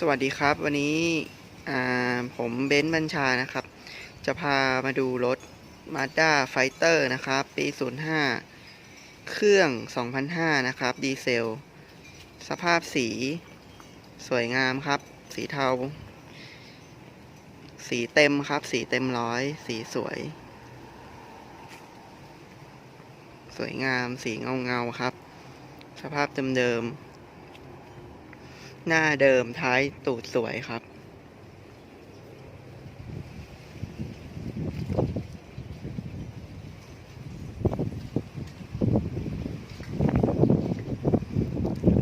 สวัสดีครับ วันนี้ผมเบนซ์บัญชานะครับ จะพามาดูรถ Mazda Fighter นะครับ ปี 05 เครื่อง 2005 นะครับ ดีเซล สภาพสี สวยงามครับ สีเทา สีเต็มครับ สีเต็มร้อย สีสวย สวยงาม สีเงาเงาครับ สภาพเดิมๆ หน้าเดิมท้ายตูดสวยครับ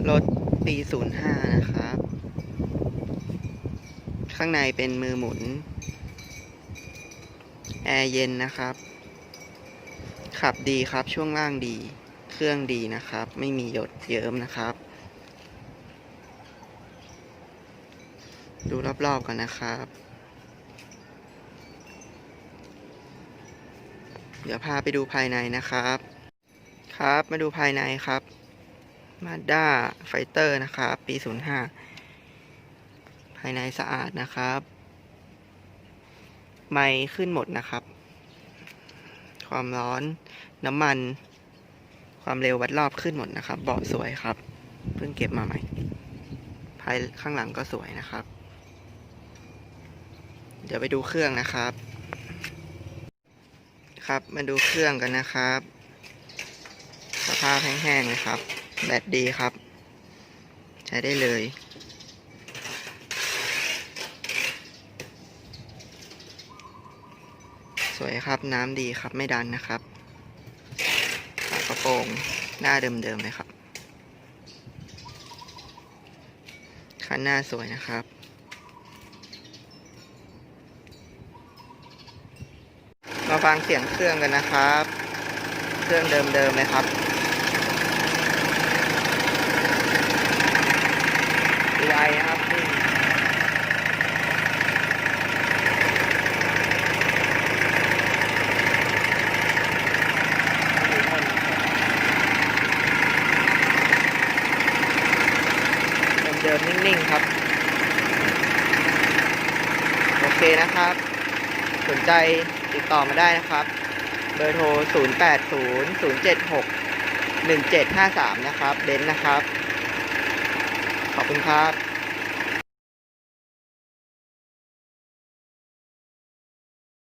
รถปี05นะครับ ข้างในเป็นมือหมุน แอร์เย็นนะครับ ขับดีครับช่วงล่างดี เครื่องดีนะครับ ไม่มีหยดเยิ้มนะครับ ดูรอบๆกันนะครับ เดี๋ยวพาไปดูภายในนะครับ ครับมาดูภายในครับ Mazda Fighter นะครับ ปี 05 ภายในสะอาดนะครับ ไมค์ขึ้นหมดนะครับ ความร้อนน้ำมันความเร็ววัดรอบขึ้นหมดนะครับ เบาะสวยครับ เพิ่งเก็บมาใหม่ ภายข้างหลังก็สวยนะครับ เดี๋ยวไปดูเครื่องนะครับ ครับมาดูเครื่องกันนะครับ สภาพแห้งๆเลยครับ แบตดีครับ ใช้ได้เลย สวยครับน้ำดีครับไม่ดันนะครับฝากระโปรงหน้าเดิมๆเลยครับคันหน้าสวยนะครับ มาฟังเสียงเครื่องกันนะครับ เครื่องเดิมๆเลยครับไอนะครับเดิมๆนิ่งๆครับ โอเคนะครับ สนใจ ติดต่อมาได้นะครับ เบอร์โทร 0 8 0 0 7 6 1 7 5 3 นะครับเบนซ์นะครับ ขอบคุณครับ